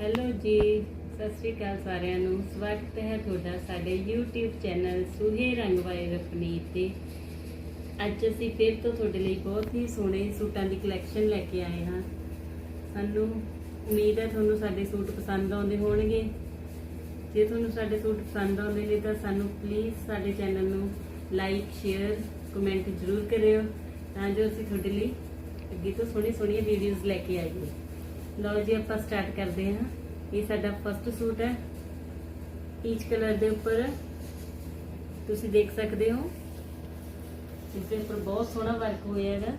Hello ਜੀ, ਸਤਿ ਸ੍ਰੀ ਅਕਾਲ ਸਾਰਿਆਂ ਨੂੰ। ਸਵਾਗਤ ਹੈ ਤੁਹਾਡਾ ਸਾਡੇ YouTube ਚੈਨਲ ਸੁਹੇ ਰੰਗ ਵਾਲੇ ਰਪਨੀਤ ਤੇ। ਅੱਜ ਅਸੀਂ ਫਿਰ ਤੋਂ ਤੁਹਾਡੇ ਲਈ ਬਹੁਤ ਹੀ ਸੋਹਣੇ ਸੂਟਾਂ ਦੀ ਕਲੈਕਸ਼ਨ ਲੈ ਕੇ ਆਏ ਹਾਂ। ਸਾਨੂੰ ਉਮੀਦ ਹੈ ਤੁਹਾਨੂੰ ਸਾਡੇ ਸੂਟ ਪਸੰਦ ਆਉਂਦੇ ਹੋਣਗੇ। ਜੇ ਤੁਹਾਨੂੰ ਸਾਡੇ ਸੂਟ ਪਸੰਦ ਆਉਂਦੇ ਨੇ ਤਾਂ ਸਾਨੂੰ ਪਲੀਜ਼ ਸਾਡੇ ਚੈਨਲ ਨੂੰ ਲਾਈਕ ਸ਼ੇਅਰ ਕਮੈਂਟ ਜ਼ਰੂਰ ਕਰਿਓ। ਤਾਂ ਜੋ ਅਸੀਂ ਤੁਹਾਡੇ ਲਈ ਅੱਗੇ ਤੋਂ ਸੋਹਣੀ ਸੋਹਣੀਆਂ ਵੀਡੀਓਜ਼ ਲੈ ਕੇ ਆਈਏ। ਲਓ ਜੀ, ਆਪਾਂ ਸਟਾਰਟ ਕਰਦੇ ਹਾਂ। ਇਹ ਸਾਡਾ ਫਸਟ ਸੂਟ ਹੈ। ਪੀਚ ਕਲਰ ਦੇ ਉੱਪਰ। ਤੁਸੀਂ ਦੇਖ ਸਕਦੇ ਹੋ। ਇਸ ਦੇ ਉੱਪਰ ਬਹੁਤ ਸੋਹਣਾ ਵਰਕ ਹੋਇਆ ਹੈਗਾ।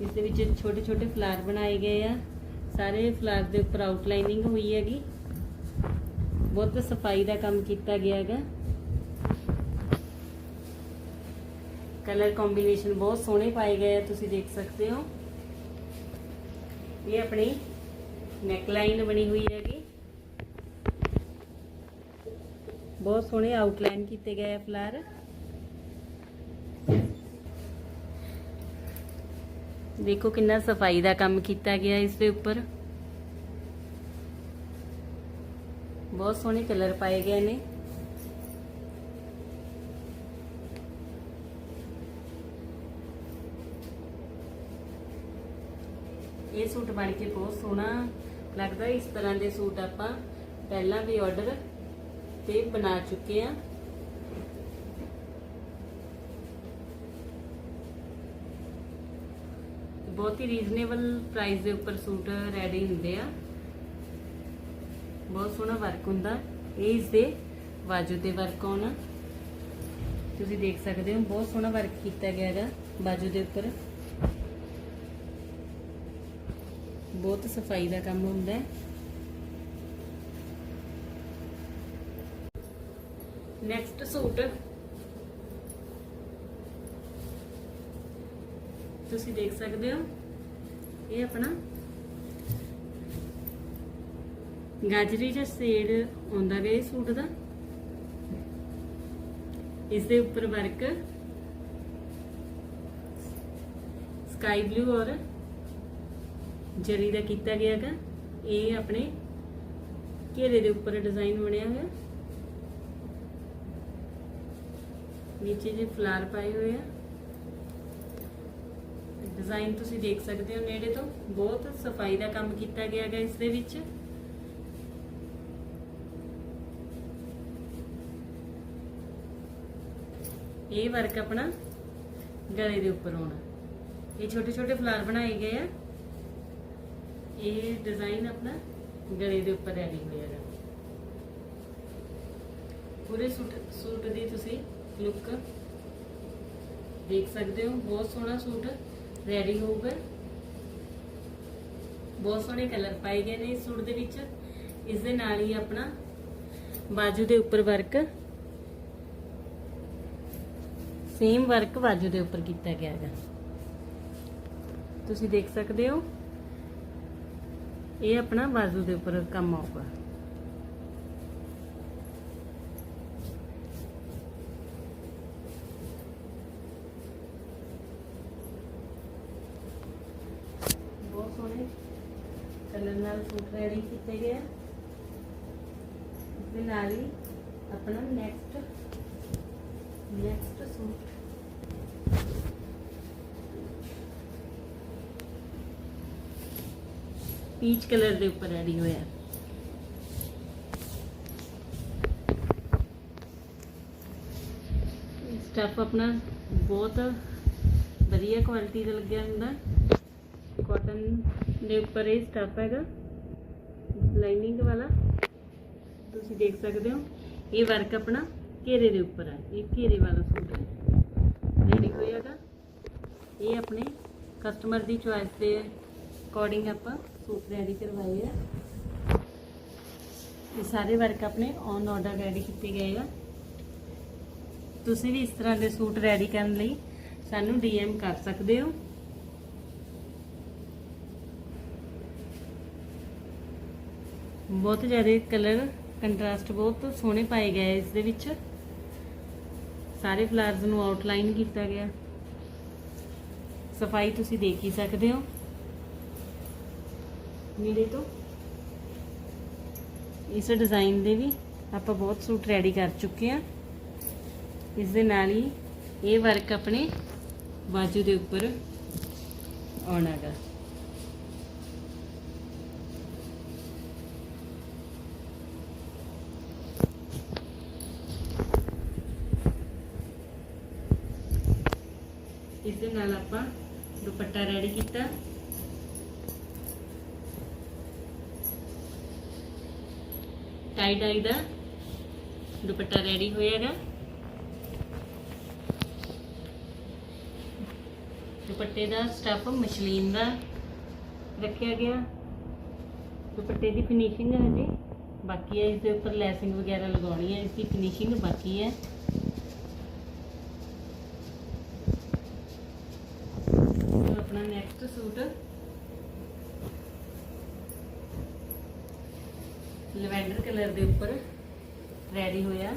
ਇਸ ਦੇ ਵਿੱਚ ਛੋਟੇ ਛੋਟੇ ਫਲਾਰ ਬਣਾਏ ਗਏ ਆ। ਸਾਰੇ ਫਲਾਰ ਦੇ ਉੱਪਰ ਆਊਟਲਾਈਨਿੰਗ ਹੋਈ ਹੈਗੀ। ਬਹੁਤ ਸਫ਼ਾਈ ਦਾ ਕੰਮ ਕੀਤਾ ਗਿਆ ਹੈਗਾ। ਕਲਰ ਕੰਬੀਨੇਸ਼ਨ ਬਹੁਤ ਸੋਹਣੇ ਪਾਏ ਗਏ ਆ, ਤੁਸੀਂ ਦੇਖ ਸਕਦੇ ਹੋ। ਇਹ ਆਪਣੀ ਨੈਕ ਲਾਈਨ ਬਣੀ ਹੋਈ ਹੈਗੀ। ਬਹੁਤ ਸੋਹਣੇ ਆਊਟਲਾਈਨ ਕੀਤੇ ਗਏ ਫਲਾਰ ਦੇਖੋ ਕਿੰਨਾ ਸਫ਼ਾਈ ਦਾ ਕੰਮ ਕੀਤਾ ਗਿਆ ਇਸ ਦੇ ਉੱਪਰ। ਬਹੁਤ ਸੋਹਣੇ ਕਲਰ ਪਾਏ ਗਏ ਨੇ। ਇਹ ਸੂਟ ਬਣ ਕੇ ਬਹੁਤ ਸੋਹਣਾ ਲੱਗਦਾ। ਇਸ ਤਰ੍ਹਾਂ ਦੇ ਸੂਟ ਆਪਾਂ ਪਹਿਲਾਂ ਵੀ ਆਰਡਰ ਤੇ ਬਣਾ ਚੁੱਕੇ ਆ ਬਹੁਤ ਹੀ ਰੀਜ਼ਨੇਬਲ ਪ੍ਰਾਈਸ ਦੇ ਉੱਪਰ ਸੂਟ ਰੈਡੀ ਹੁੰਦੇ ਆ। ਬਹੁਤ ਸੋਹਣਾ ਵਰਕ ਹੁੰਦਾ। ਇਹ ਇਸ ਦੇ ਬਾਜੂ ਤੇ ਵਰਕ ਆਉਣਾ। ਤੁਸੀਂ ਦੇਖ ਸਕਦੇ ਹੋ, ਬਹੁਤ ਸੋਹਣਾ ਵਰਕ ਕੀਤਾ ਗਿਆ ਹੈਗਾ ਬਾਜੂ ਦੇ ਉੱਪਰ। ਬਹੁਤ ਸਫ਼ਾਈ ਦਾ ਕੰਮ ਹੁੰਦਾ ਹੈ। Next suit. ਤੁਸੀਂ ਦੇਖ ਸਕਦੇ ਹੋ। ਇਹ ਆਪਣਾ ਗਾਜਰੀ ਜਿਹਾ ਸ਼ੇਡ ਆਉਂਦਾ ਗਿਆ ਇਹ ਸੂਟ ਦਾ। ਇਸ ਦੇ ਉੱਪਰ ਵਰਕ ਸਕਾਈ ਬਲੂ ਔਰ ਜਰੀ ਦਾ ਕੀਤਾ ਗਿਆ ਹੈਗਾ। ਇਹ ਆਪਣੇ ਘੇਰੇ ਦੇ ਉੱਪਰ ਡਿਜ਼ਾਈਨ ਬਣਿਆ ਹੋਇਆ। ਨੀਚੇ ਜੇ ਫਲਾਰ ਪਾਏ ਹੋਏ ਆ। ਡਿਜ਼ਾਈਨ ਤੁਸੀਂ ਦੇਖ ਸਕਦੇ ਹੋ ਨੇੜੇ ਤੋਂ। ਬਹੁਤ ਸਫ਼ਾਈ ਦਾ ਕੰਮ ਕੀਤਾ ਗਿਆ ਹੈਗਾ ਇਸ ਦੇ ਵਿੱਚ। ਇਹ ਵਰਕ ਆਪਣਾ ਗਲੇ ਦੇ ਉੱਪਰ ਹੋਣਾ। ਇਹ ਛੋਟੇ ਛੋਟੇ ਫਲਾਰ ਬਣਾਏ ਗਏ ਆ। ਇਹ ਡਿਜ਼ਾਈਨ ਆਪਣਾ ਗਲੇ ਦੇ ਉੱਪਰ ਰੈਡੀ ਹੋਇਆ ਹੈ ਪੂਰੇ ਸੂਟ ਸੂਟ ਦੀ ਤੁਸੀਂ ਲੁੱਕ ਦੇਖ ਸਕਦੇ ਹੋ। ਬਹੁਤ ਸੋਹਣਾ ਸੂਟ ਰੈਡੀ ਹੋਊਗਾ। ਬਹੁਤ ਸੋਹਣੇ ਕਲਰ ਪਾਏ ਗਏ ਨੇ ਇਸ ਸੂਟ ਦੇ ਵਿੱਚ। ਇਸ ਦੇ ਨਾਲ ਹੀ ਆਪਣਾ ਬਾਜੂ ਦੇ ਉੱਪਰ ਵਰਕ ਸੇਮ ਵਰਕ ਬਾਜੂ ਦੇ ਉੱਪਰ ਕੀਤਾ ਗਿਆ ਹੈ ਤੁਸੀਂ ਦੇਖ ਸਕਦੇ ਹੋ। ਇਹ ਆਪਣਾ ਬਾਜ਼ੂ ਦੇ ਉੱਪਰ ਕੰਮ ਆਊਗਾ। ਬਹੁਤ ਸੋਹਣੇ ਕਲਰ ਨਾਲ ਸੂਟ ਰੈਡੀ ਕੀਤੇ ਗਏ ਆ। ਇਸ ਦੇ ਨਾਲ ਹੀ ਆਪਣਾ next next suit. Peach colour ਦੇ ਉੱਪਰ ਰੈਡੀ ਹੋਇਆ ਸਟਫ ਆਪਣਾ ਬਹੁਤ ਵਧੀਆ ਕੁਆਲਿਟੀ ਦਾ ਲੱਗਿਆ ਹੁੰਦਾ। ਕਾਟਨ ਦੇ ਉੱਪਰ ਇਹ ਸਟਫ ਹੈਗਾ। ਲਾਈਨਿੰਗ ਵਾਲਾ। ਤੁਸੀਂ ਦੇਖ ਸਕਦੇ ਹੋ। ਇਹ ਵਰਕ ਆਪਣਾ ਘੇਰੇ ਦੇ ਉੱਪਰ ਹੈ। ਇਹ ਘੇਰੇ ਵਾਲਾ ਸੂਟ ਹੈ। ਰੈਡੀ ਹੋਇਆਗਾ ਇਹ ਆਪਣੇ ਕਸਟਮਰ ਦੀ ਚੁਆਇਸ ਦੇ ਅਕੋਰਡਿੰਗ ਆਪਾਂ ਸੂਟ ਰੈਡੀ ਕਰਵਾਏ ਆ। ਇਹ ਸਾਰੇ ਵਰਕ ਆਪਣੇ ਔਨ ਆਰਡਰ ਰੈਡੀ ਕੀਤੇ ਗਏ ਆ। ਤੁਸੀਂ ਵੀ ਇਸ ਤਰ੍ਹਾਂ ਦੇ ਸੂਟ ਰੈਡੀ ਕਰਨ ਲਈ ਸਾਨੂੰ ਡੀਐਮ ਕਰ ਸਕਦੇ ਹੋ। ਬਹੁਤ ਜ਼ਿਆਦਾ ਕਲਰ ਕੰਟਰਾਸਟ ਬਹੁਤ ਸੋਹਣੇ ਪਾਏ ਗਏ ਇਸ ਦੇ ਵਿੱਚ। ਸਾਰੇ ਫਲਾਵਰਸ ਨੂੰ ਆਊਟਲਾਈਨ ਕੀਤਾ ਗਿਆ। ਸਫ਼ਾਈ ਤੁਸੀਂ ਦੇਖ ਹੀ ਸਕਦੇ ਹੋ। ਨੇੜੇ ਤੋਂ ਇਸ ਡਿਜ਼ਾਈਨ ਦੇ ਵੀ ਆਪਾਂ ਬਹੁਤ ਸੂਟ ਰੈਡੀ ਕਰ ਚੁੱਕੇ ਆ ਇਸ ਦੇ ਨਾਲ ਹੀ ਇਹ ਵਰਕ ਆਪਣੇ ਬਾਜੂ ਦੇ ਉੱਪਰ ਆਉਣਾਗਾ ਇਸ ਦੇ ਨਾਲ ਆਪਾਂ ਦੁਪੱਟਾ ਰੈਡੀ ਕੀਤਾ। ਟਾਈ ਡਾਈ ਦਾ ਦੁਪੱਟਾ ਰੈਡੀ ਹੋਇਆਗਾ। ਦੁਪੱਟੇ ਦਾ ਸਟਫ ਮਸ਼ਲੀਨ ਦਾ ਰੱਖਿਆ ਗਿਆ। ਦੁਪੱਟੇ ਦੀ ਫਿਨਿਸ਼ਿੰਗ ਹਜੇ। ਬਾਕੀ ਹੈ ਇਸ ਦੇ ਉੱਪਰ ਲੈਸਿੰਗ ਵਗੈਰਾ ਲਗਾਉਣੀ ਹੈ ਇਸ ਦੀ ਫਿਨਿਸ਼ਿੰਗ ਬਾਕੀ ਹੈ ਆਪਣਾ ਨੈਕਸਟ ਸੂਟ ਲਵੈਂਡਰ ਕਲਰ ਦੇ ਉੱਪਰ ਰੈਡੀ ਹੋਇਆ।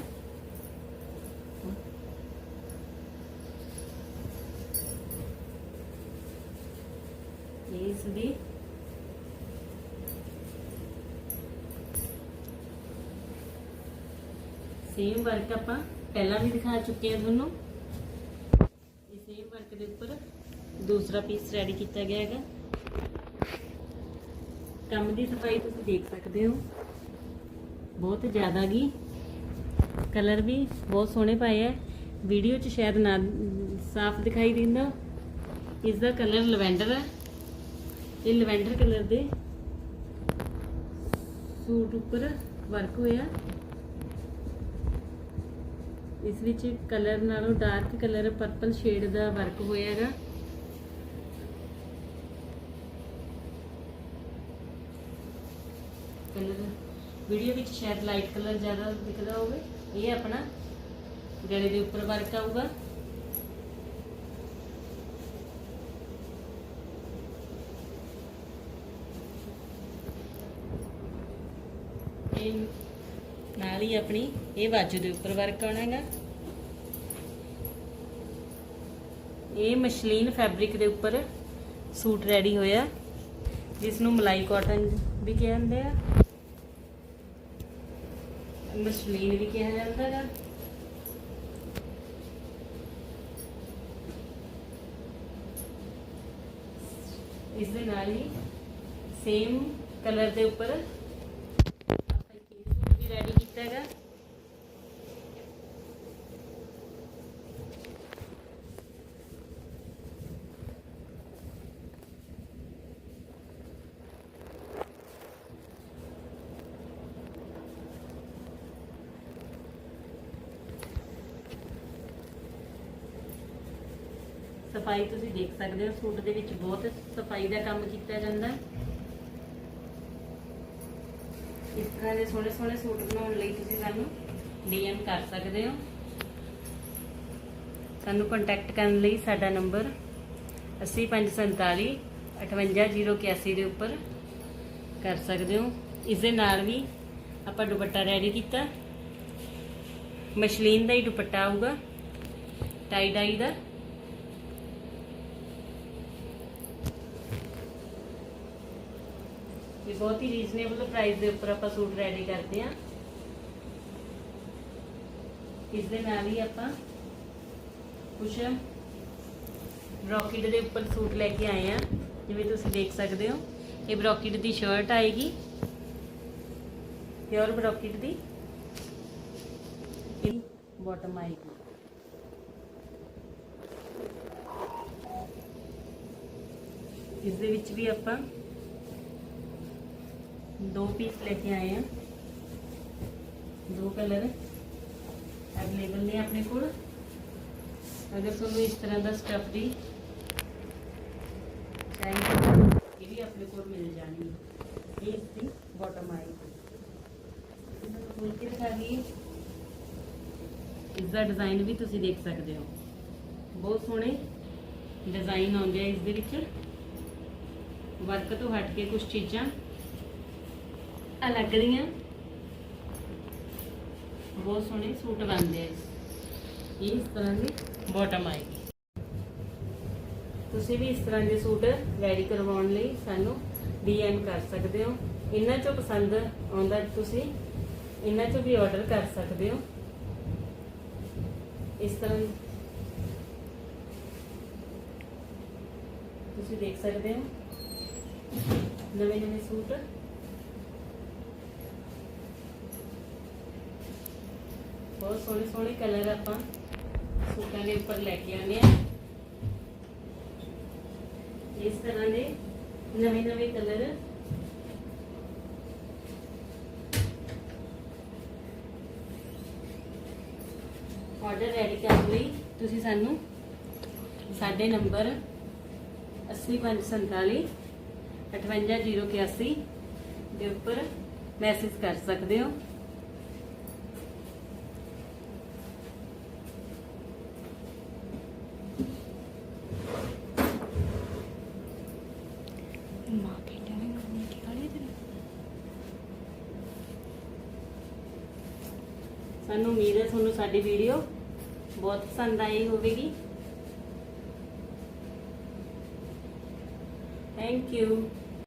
ਇਸ ਦੀ ਸੇਮ ਵਰਕ ਆਪਾਂ ਪਹਿਲਾਂ ਵੀ ਦਿਖਾ ਚੁੱਕੇ ਹਾਂ ਤੁਹਾਨੂੰ। ਇਹ ਸੇਮ ਵਰਕ ਦੇ ਉੱਪਰ ਦੂਸਰਾ ਪੀਸ ਰੈਡੀ ਕੀਤਾ ਗਿਆ ਹੈਗਾ। ਕੰਮ ਦੀ ਸਫ਼ਾਈ ਤੁਸੀਂ ਦੇਖ ਸਕਦੇ ਹੋ। ਬਹੁਤ ਜ਼ਿਆਦਾ ਗਈ ਕਲਰ ਵੀ ਬਹੁਤ ਸੋਹਣੇ ਪਾਏ ਹੈ ਵੀਡੀਓ 'ਚ ਸ਼ਾਇਦ ਨਾ ਸਾਫ਼ ਦਿਖਾਈ ਦਿੰਦਾ। ਇਸ ਦਾ ਕਲਰ ਲਵੈਂਡਰ ਹੈ ਇਹ ਲਵੈਂਡਰ ਕਲਰ ਦੇ ਸੂਟ ਉੱਪਰ ਵਰਕ ਹੋਇਆ। ਇਸ ਵਿੱਚ ਕਲਰ ਨਾਲੋਂ ਡਾਰਕ ਕਲਰ ਪਰਪਲ ਸ਼ੇਡ ਦਾ ਵਰਕ ਹੋਇਆ ਹੈਗਾ। ਕਲਰ ਵੀਡੀਓ ਵਿੱਚ ਸ਼ਾਇਦ ਲਾਈਟ ਕਲਰ ਜ਼ਿਆਦਾ ਦਿਖਦਾ ਹੋਵੇ। ਇਹ ਆਪਣਾ ਗਲੇ ਦੇ ਉੱਪਰ ਵਰਕ ਆਊਗਾ। ਇਹ ਨਾਲ ਹੀ ਆਪਣੀ ਇਹ ਬਾਜੂ ਦੇ ਉੱਪਰ ਵਰਕ ਆਉਣਾ ਹੈਗਾ। ਇਹ ਮਸ਼ਲੀਨ ਫੈਬਰਿਕ ਦੇ ਉੱਪਰ ਸੂਟ ਰੈਡੀ ਹੋਇਆ। ਜਿਸ ਨੂੰ ਮਲਾਈ ਕਾਟਨ ਵੀ ਕਹਿੰਦੇ ਆ। ਮਸ਼ਲੀਨ ਵੀ ਕਿਹਾ ਜਾਂਦਾ ਹੈ ਇਸ ਦੇ ਨਾਲ ਹੀ ਸੇਮ ਕਲਰ ਦੇ ਉੱਪਰ ਆਪਾਂ ਇੱਕ ਵੀ ਰੈਡੀ ਕੀਤਾ ਹੈਗਾ। ਸਫ਼ਾਈ ਤੁਸੀਂ ਦੇਖ ਸਕਦੇ ਹੋ, ਸੂਟ ਦੇ ਵਿੱਚ ਬਹੁਤ ਸਫ਼ਾਈ ਦਾ ਕੰਮ ਕੀਤਾ ਜਾਂਦਾ ਇਸ ਤਰ੍ਹਾਂ ਦੇ ਸੋਹਣੇ ਸੋਹਣੇ ਸੂਟ ਬਣਾਉਣ ਲਈ ਤੁਸੀਂ ਸਾਨੂੰ ਡੀਐਮ ਕਰ ਸਕਦੇ ਹੋ। ਸਾਨੂੰ ਕੰਟੈਕਟ ਕਰਨ ਲਈ ਸਾਡਾ ਨੰਬਰ 80547 58081 ਦੇ ਉੱਪਰ ਕਰ ਸਕਦੇ ਹੋ। ਇਸ ਦੇ ਨਾਲ ਵੀ ਆਪਾਂ ਦੁਪੱਟਾ ਰੈਡੀ ਕੀਤਾ। ਮਸ਼ਲੀਨ ਦਾ ਹੀ ਦੁਪੱਟਾ ਆਊਗਾ ਟਾਈ ਡਾਈ ਦਾ। ਬਹੁਤ ਹੀ ਰੀਜ਼ਨੇਬਲ ਪ੍ਰਾਈਸ ਦੇ ਉੱਪਰ ਆਪਾਂ ਸੂਟ ਰੈਡੀ ਕਰਦੇ ਆ ਇਸ ਦੇ ਨਾਲ ਹੀ ਆਪਾਂ ਕੁਝ ਬ੍ਰੋਕੀਡ ਦੇ ਉੱਪਰ ਸੂਟ ਲੈ ਕੇ ਆਏ ਆ ਜਿਵੇਂ ਤੁਸੀਂ ਦੇਖ ਸਕਦੇ ਹੋ, ਇਹ ਬ੍ਰੋਕੀਡ ਦੀ ਸ਼ਰਟ ਆਏਗੀ ਪਿਓਰ ਬ੍ਰੋਕੀਡ ਦੀ ਇਹ ਬਾਟਮ ਆਏਗੀ। ਇਸ ਦੇ ਵਿੱਚ ਵੀ ਆਪਾਂ ਦੋ ਪੀਸ ਲੈ ਕੇ ਆਏ ਆ। ਦੋ ਕਲਰ ਅਵੇਲੇਬਲ ਨੇ ਆਪਣੇ ਕੋਲ। ਅਗਰ ਤੁਹਾਨੂੰ ਇਸ ਤਰ੍ਹਾਂ ਦਾ ਸਟਫ ਦੀ ਚਾਹੀਦਾ ਇਹ ਵੀ ਆਪਣੇ ਕੋਲ ਮਿਲ ਜਾਣੀ ਹੈ। ਇਹ ਇਸ ਦੀ ਬਾਟਮ ਆਏਗੀ ਇਹਨਾਂ ਨੂੰ ਖੋਲ ਕੇ ਦਿਖਾ ਦਈਏ। ਇਸ ਦਾ ਡਿਜ਼ਾਈਨ ਵੀ ਤੁਸੀਂ ਦੇਖ ਸਕਦੇ ਹੋ। ਬਹੁਤ ਸੋਹਣੇ ਡਿਜ਼ਾਈਨ ਆਉਂਦੇ ਆ ਇਸ ਦੇ ਵਿੱਚ। ਵਰਕ ਤੋਂ ਹਟ ਕੇ ਕੁਝ ਚੀਜ਼ਾਂ ਅਲੱਗ ਦੀਆਂ ਬਹੁਤ ਸੋਹਣੇ ਸੂਟ ਬਣਦੇ ਆ। ਇਸ ਤਰ੍ਹਾਂ ਦੀ ਬਾਟਮ ਆਏਗੀ। ਤੁਸੀਂ ਵੀ ਇਸ ਤਰ੍ਹਾਂ ਦੇ ਸੂਟ ਰੈਡੀ ਕਰਵਾਉਣ ਲਈ ਸਾਨੂੰ ਡੀਐਮ ਕਰ ਸਕਦੇ ਹੋ। ਇਹਨਾਂ ਚੋਂ ਪਸੰਦ ਆਉਂਦਾ ਤੁਸੀਂ ਇਹਨਾਂ ਚੋਂ ਵੀ ਆਰਡਰ ਕਰ ਸਕਦੇ ਹੋ। ਇਸ ਤਰ੍ਹਾਂ ਤੁਸੀਂ ਦੇਖ ਸਕਦੇ ਹੋ। ਨਵੇਂ ਨਵੇਂ ਸੂਟ। ਬਹੁਤ ਸੋਹਣੇ ਸੋਹਣੇ ਕਲਰ ਆਪਾਂ ਸੂਟਾਂ ਦੇ ਉੱਪਰ ਲੈ ਕੇ ਆਉਂਦੇ ਆ ਇਸ ਤਰ੍ਹਾਂ ਦੇ ਨਵੇਂ ਨਵੇਂ ਕਲਰ। ਆਰਡਰ ਰੈਡੀ ਕਰਨ ਲਈ। ਤੁਸੀਂ ਸਾਨੂੰ ਸਾਡੇ ਨੰਬਰ 8547 58081 ਦੇ ਉੱਪਰ ਮੈਸੇਜ ਕਰ ਸਕਦੇ ਹੋ ਮਾਂ ਕਹਿੰਦਾ ਨੇ ਮੰਮੀ ਕੀ ਖਾਲੀ ਤੇ ਸਾਨੂੰ ਉਮੀਦ ਹੈ ਤੁਹਾਨੂੰ ਸਾਡੀ ਵੀਡੀਓ ਬਹੁਤ ਪਸੰਦ ਆਈ ਹੋਵੇਗੀ। Thank you